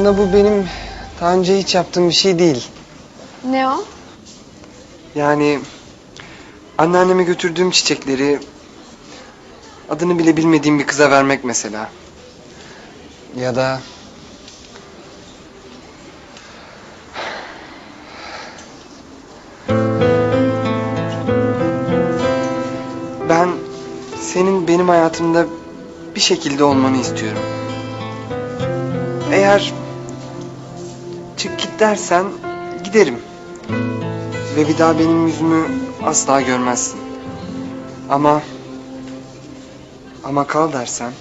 Aslında bu benim daha önce hiç yaptığım bir şey değil. Ne o? Yani anneanneme götürdüğüm çiçekleri adını bile bilmediğim bir kıza vermek mesela. Ya da ben senin benim hayatımda bir şekilde olmanı istiyorum. Eğer çık git dersen giderim. Ve bir daha benim yüzümü asla görmezsin. Ama ama kal dersen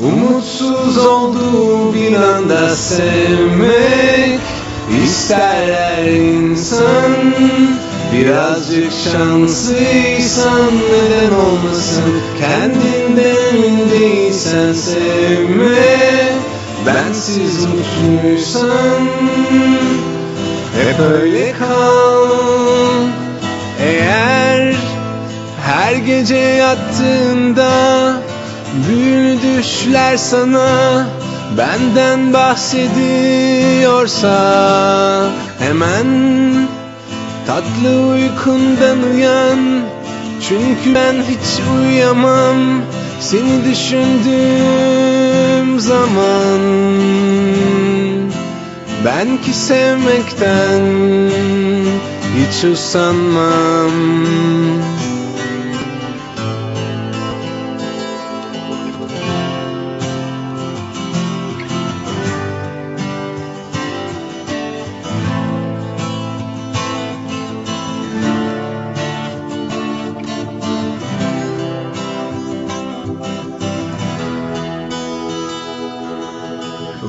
Umutsuz olduğu bir anda sevmek isterler insan Birazcık şanslıysan neden olmasın Kendinden emin değilsen sevme Bensiz mutluysan hep öyle kal. Eğer her gece yattığında Büyülü düşler sana benden bahsediyorsa Hemen tatlı uykundan uyan. Çünkü ben hiç uyuyamam seni düşündüğüm zaman Ben ki sevmekten hiç usanmam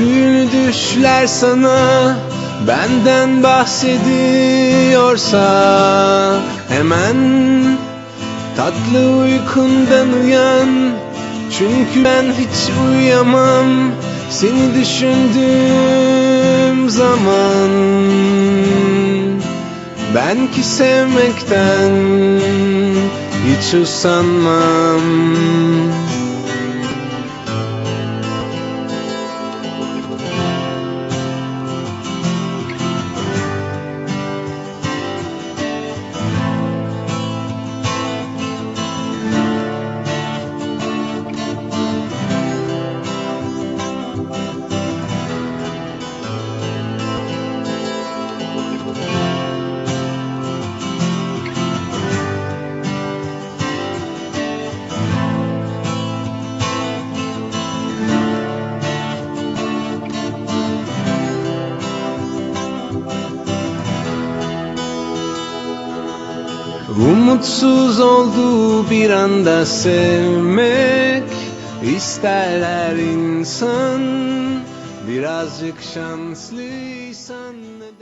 Büyülü düşler sana benden bahsediyorsa Hemen tatlı uykundan uyan. Çünkü ben hiç uyuyamam seni düşündüğüm zaman. Ben ki sevmekten hiç usanmam Umutsuz olduğu bir anda sevmek. İsterler insan Birazcık şanslıysan neden